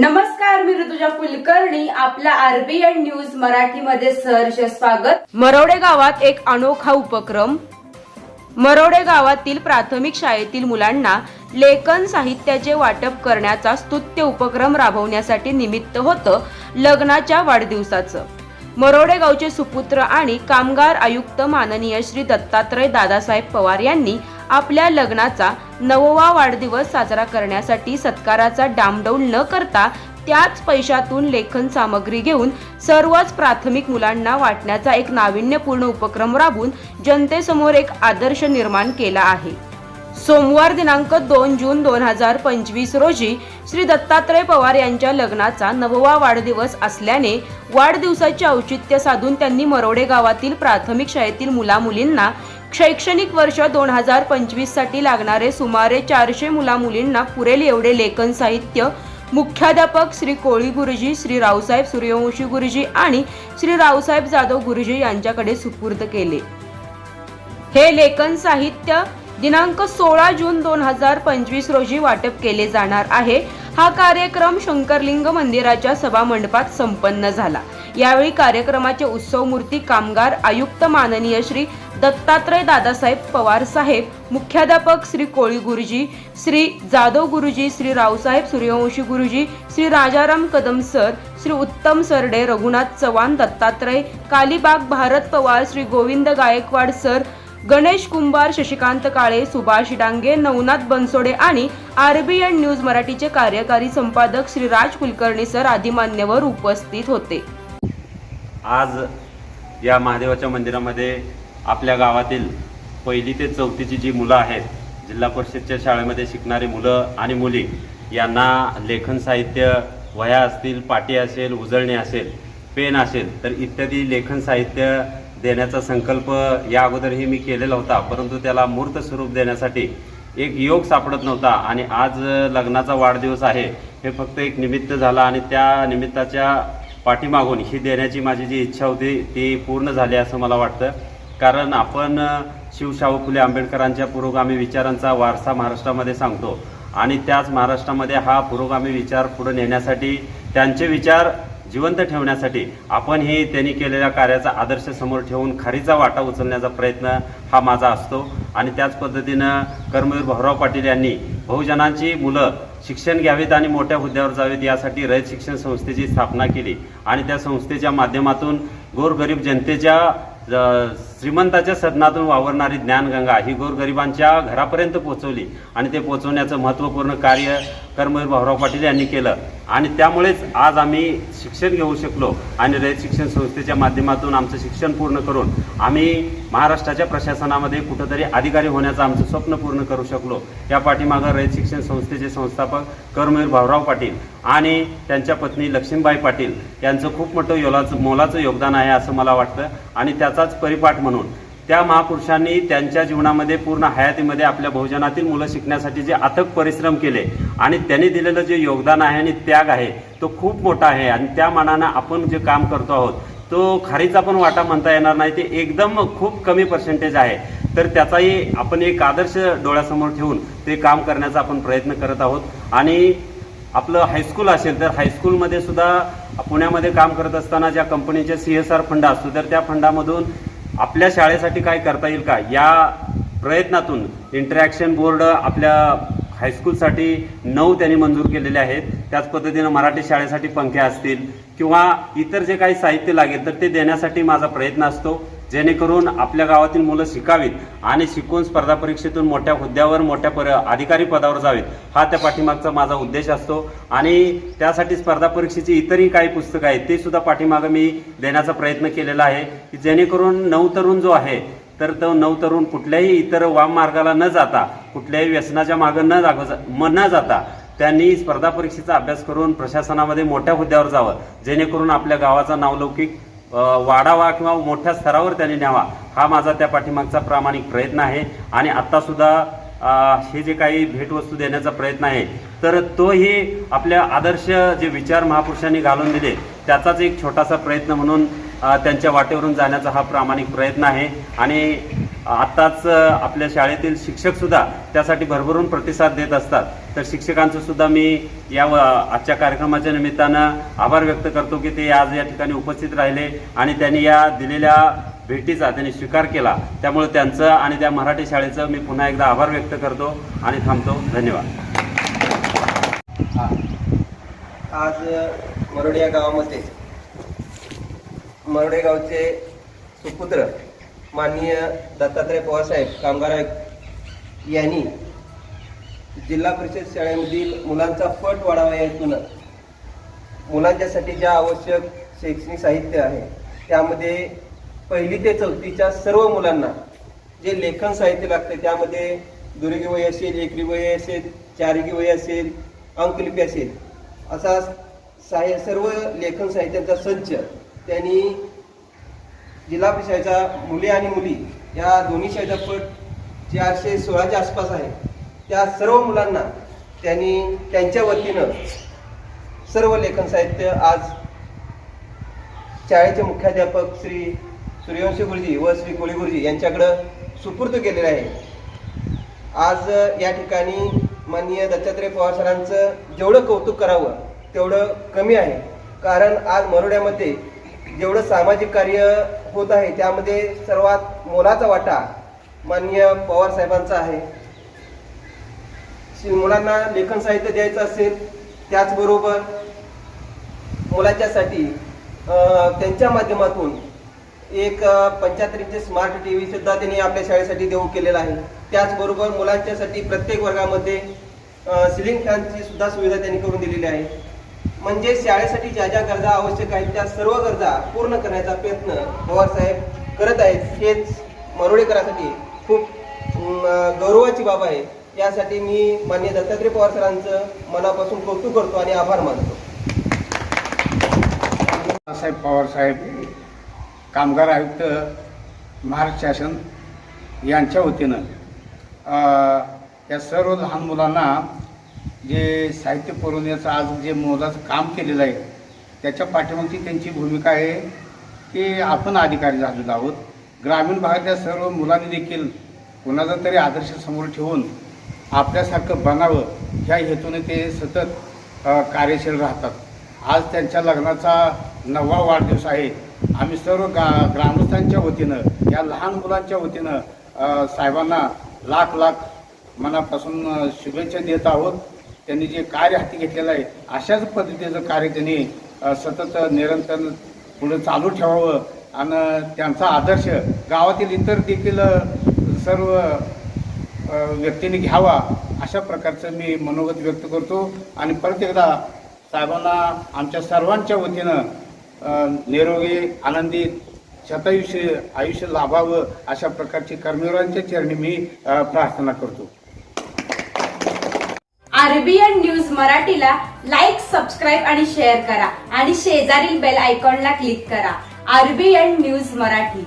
नमस्कार मी ऋतुजा कुलकर्णी. आपल्या RBN news मराठीमध्ये सहर्ष स्वागत. मरवडे गावात एक अनोखा उपक्रम. मरवडे गावातील प्राथमिक शाळेतील मुलांना लेखन साहित्याचे वाटप करण्याचा स्तुत्य उपक्रम राबवण्यासाठी निमित्त होतं लग्नाच्या वाढदिवसाचं. मरोडे गावचे सुपुत्र आणि कामगार आयुक्त माननीय श्री दत्तात्रय दादासाहेब पवार यांनी आपल्या लग्नाचा नववा वाढदिवस साजरा करण्यासाठी सत्काराचा डामडौल न करता त्याच पैशातून लेखन सामग्री घेऊन सर्वच प्राथमिक मुलांना वाटण्याचा एक नाविन्यपूर्ण उपक्रम राबवून जनतेसमोर एक आदर्श निर्माण केला आहे. सोमवार दिनांक दोन जून दोन हजार पंचवीस रोजी श्री दत्तात्रय पवार यांच्या लग्नाचा नववा वाढदिवस असल्याने वाढदिवसाचे औचित्य साधून त्यांनी मरोडे गावातील प्राथमिक शाळेतील मुलामुलींना शैक्षणिक वर्ष दोन हजार पंचवीससाठी लागणारे सुमारे चारशे मुला मुलींना पुरेल एवढे लेखन साहित्य. मुख्याध्यापक श्री कोळी गुरुजी श्री रावसाहेब सूर्यवंशी गुरुजी आणि श्री रावसाहेब जाधव गुरुजी यांच्याकडे सुपूर्द केले. हे लेखन साहित्य दिनांक सोळा जून दोन हजार पंचवीस रोजी वाटप केले जाणार आहे. हा कार्यक्रम शंकरलिंग मंदिराच्या सभामंडपात संपन्न झाला. यावेळी कार्यक्रमाचे उत्सव मूर्ती कामगार आयुक्त माननीय श्री दत्तात्रय दादासाहेब पवार साहेब मुख्याध्यापक श्री कोळी गुरुजी श्री जाधव गुरुजी श्री रावसाहेब सूर्यवंशी गुरुजी श्री राजाराम कदम सर श्री उत्तम सरडे रघुनाथ चव्हाण दत्तात्रय कालीबाग भारत पवार श्री गोविंद गायकवाड सर गणेश कुंभार शशिकांत काळे सुभाष डांगे नवनाथ बनसोडे आणि आर बी एन न्यूज मराठीचे कार्यकारी संपादक श्री राज कुलकर्णी सर आदी मान्यवर उपस्थित होते. आज या महादेवाच्या मंदिरामध्ये आपल्या गावातील पहिली ते चौथीची जी मुलं आहेत जिल्हा परिषदच्या शाळेमध्ये शिकणारी मुलं आणि मुली यांना लेखन साहित्य वह्या असतील पाटी असेल उजळणी असेल पेन असेल तर इत्यादी लेखन साहित्य देण्याचा संकल्प या अगोदरही मी केलेला होता. परंतु त्याला मूर्त स्वरूप देण्यासाठी एक योग सापडत नव्हता आणि आज लग्नाचा वाढदिवस आहे. हे फक्त एक निमित्त झाला आणि त्या निमित्ताच्या पाठीमागून ही देण्याची माझी जी इच्छा होती ती पूर्ण झाली असं मला वाटतं. कारण आपण शिवशाहू फुले आंबेडकरांच्या पुरोगामी विचारांचा वारसा महाराष्ट्रामध्ये सांगतो. आणि त्याच महाराष्ट्रामध्ये हा पुरोगामी विचार पुढे नेण्यासाठी त्यांचे विचार जिवंत ठेवण्यासाठी आपण हे त्यांनी केलेल्या कार्याचा आदर्श समोर ठेवून खरीचा वाटा उचलण्याचा प्रयत्न हा माझा असतो. आणि त्याच पद्धतीनं कर्मवीर भाऊराव पाटील यांनी बहुजनांची मुलं शिक्षण घ्यावेत आणि मोठ्या हुद्द्यावर जावेत यासाठी रयत शिक्षण संस्थेची स्थापना केली. आणि त्या संस्थेच्या माध्यमातून गोरगरीब जनतेच्या श्रीमंताच्या सदनातून वावरणारी ज्ञानगंगा ही गोरगरिबांच्या घरापर्यंत पोहोचवली. आणि ते पोहोचवण्याचं महत्त्वपूर्ण कार्य कर्मवीर भाऊराव पाटील यांनी केलं. आणि त्यामुळेच आज आम्ही शिक्षण घेऊ शकलो आणि रयत शिक्षण संस्थेच्या माध्यमातून आमचं शिक्षण पूर्ण करून आम्ही महाराष्ट्राच्या प्रशासनामध्ये कुठंतरी अधिकारी होण्याचं आमचं स्वप्न पूर्ण करू शकलो. या पाठीमागं रयत शिक्षण संस्थेचे संस्थापक कर्मवीर भाऊराव पाटील आणि त्यांच्या पत्नी लक्ष्मीबाई पाटील यांचं खूप मोठं योलाचं मोलाचं योगदान आहे असं मला वाटतं. आणि त्याचाच परिपाठ म्हणून त्या महापुरुषांनी त्यांच्या जीवनामध्ये पूर्ण हयातीमध्ये आपल्या बहुजनातील मुलं शिकण्यासाठी जे अथक परिश्रम केले आणि त्यांनी दिलेलं जे योगदान आहे आणि त्याग आहे तो खूप मोठा आहे. आणि त्या मानानं आपण जे काम करतो आहोत तो खारीचा पण वाटा म्हणता येणार नाही. ते एकदम खूप कमी पर्सेंटेज आहे. तर त्याचाही आपण एक आदर्श डोळ्यासमोर ठेवून ते काम करण्याचा आपण प्रयत्न करत आहोत. आणि आपलं हायस्कूल असेल तर हायस्कूलमध्ये सुद्धा पुण्यामध्ये काम करत असताना ज्या कंपनीचे सी एस आर फंड असतो तर त्या फंडामधून आपल्या शाळेसाठी काय करता येईल का? या प्रयत्नातून इंटरॅक्शन बोर्ड आपल्या हायस्कूलसाठी नऊ त्यांनी मंजूर केलेले आहेत. त्याच पद्धतीनं मराठी शाळेसाठी पंखे असतील किंवा इतर जे काही साहित्य लागेल तर ते देण्यासाठी माझा प्रयत्न असतो. जेणेकरून आपल्या गावातील मुलं शिकावीत आणि शिकून स्पर्धा परीक्षेतून मोठ्या हुद्द्यावर मोठ्या पर अधिकारी पदावर जावेत. हा त्या पाठीमागचा माझा उद्देश असतो. आणि त्यासाठी स्पर्धा परीक्षेची इतरही काही पुस्तकं आहेत ते सुद्धा पाठीमागं मी देण्याचा प्रयत्न केलेला आहे की जेणेकरून नवतरुण जो आहे तर तो नवतरुण कुठल्याही इतर वाम मार्गाला न जाता कुठल्याही व्यसनाच्या मागं न जाग म न जाता त्यांनी स्पर्धा परीक्षेचा अभ्यास करून प्रशासनामध्ये मोठ्या हुद्द्यावर जावं जेणेकरून आपल्या गावाचा नावलौकिक वाढावा किंवा मोठ्या स्तरावर त्यांनी न्यावा हा माझा त्या पाठीमागचा प्रामाणिक प्रयत्न आहे. आणि आत्तासुद्धा हे जे काही भेटवस्तू देण्याचा प्रयत्न आहे तर तोही आपल्या आदर्श जे विचार महापुरुषांनी घालून दिले त्याचाच एक छोटासा प्रयत्न म्हणून त्यांच्या वाटेवरून जाण्याचा हा प्रामाणिक प्रयत्न आहे. आणि आत्ताच आपल्या शाळेतील शिक्षकसुद्धा त्यासाठी भरभरून प्रतिसाद देत असतात. तर शिक्षकांचं सुद्धा मी या व- आजच्या कार्यक्रमाच्या निमित्तानं आभार व्यक्त करतो की ते आज या ठिकाणी उपस्थित राहिले आणि त्यांनी या दिलेल्या भेटीचा त्यांनी स्वीकार केला. त्यामुळे त्यांचं आणि त्या मराठी शाळेचं मी पुन्हा एकदा आभार व्यक्त करतो आणि थांबतो. धन्यवाद. हा. आज मरोडे या गावामध्ये मरोडे गावचे सुपुत्र माननीय दत्तात्रय पवारसाहेब कामगार यांनी जिल्हा परिषद शाळेमधील मुलांचा पट वाढावा या हेतून मुलांच्यासाठी ज्या आवश्यक शैक्षणिक साहित्य आहे त्यामध्ये पहिली ते चौथीच्या सर्व मुलांना जे लेखन साहित्य लागते त्यामध्ये दुर्गी वय असेल एकरी वय असेल चारगी वय असेल अंकलिपी असेल असा साहि सर्व लेखन साहित्याचा संच त्यांनी जिल्हा परिषदेच्या मुले आणि मुली या दोन्ही शाळेचा पट चारशे सोळाच्या आसपास आहे. त्या सर्व मुलांना त्यांनी त्यांच्या वतीनं सर्व लेखन साहित्य आज शाळेचे मुख्याध्यापक श्री सूर्यवंशी गुरुजी व श्री कोळी गुरुजी यांच्याकडं सुपूर्द केलेले आहे. आज या ठिकाणी माननीय दत्तात्रय पवार सरांचं जेवढं कौतुक करावं तेवढं कमी आहे. कारण आज मरोड्यामध्ये जेवढं सामाजिक कार्य होत आहे त्यामध्ये सर्वात मोलाचा वाटा माननीय पवार साहेबांचा आहे. मुलांना लेखन साहित्य द्यायचं असेल त्याचबरोबर मुलांच्यासाठी त्यांच्या माध्यमातून एक पंच्याहत्तर इंच स्मार्ट टी व्ही सुद्धा त्यांनी आपल्या शाळेसाठी देऊ केलेला आहे. त्याचबरोबर मुलांच्यासाठी प्रत्येक वर्गामध्ये सिलिंग फॅनची सुद्धा सुविधा त्यांनी करून दिलेली आहे. म्हणजे शाळेसाठी ज्या ज्या गरजा आवश्यक आहेत त्या सर्व गरजा पूर्ण करण्याचा प्रयत्न पवार साहेब करत आहेत. हेच मरोडेकरांसाठी खूप गौरवाची बाब आहे. यासाठी मी माननीय दत्तात्रय पवार सरांचं मनापासून कौतुक करतो आणि आभार मानतो. बाळासाहेब पवार साहेब कामगार आयुक्त महाराष्ट्र शासन यांच्या वतीनं या सर्व लहान मुलांना जे साहित्य पुरवण्याचं आज जे मोलाचं काम केलेलं आहे त्याच्या पाठीमागची त्यांची भूमिका आहे की आपण अधिकारी झालेलो आहोत. ग्रामीण भागातल्या सर्व मुलांनी देखील कुणाचा तरी आदर्श समोर ठेवून आपल्यासारखं बनावं ह्या हेतूने ते सतत कार्यशील राहतात. आज त्यांच्या लग्नाचा नववा वाढदिवस आहे. आम्ही सर्व गा ग्रामस्थांच्या वतीनं या लहान मुलांच्या वतीनं साहेबांना लाख लाख मनापासून शुभेच्छा देत आहोत. त्यांनी जे कार्य हाती घेतलेलं आहे अशाच पद्धतीचं कार्य त्यांनी सतत निरंतर पुढे चालू ठेवावं. आणि त्यांचा आदर्श गावातील इतर देखील सर्व व्यक्तीने घ्यावा अशा प्रकारचं मी मनोगत व्यक्त करतो. आणि परत एकदा साहेबांना आमच्या सर्वांच्या वतीनं निरोगी आनंदी शतायुष्य आयुष्य लाभावं अशा प्रकारची कर्मवीरांच्या चरणी मी प्रार्थना करतो. आरबीएन न्यूज मराठीला लाईक सबस्क्राईब आणि शेअर करा. आणि शेजारील बेल आयकॉनला क्लिक करा. RBN news Marathi.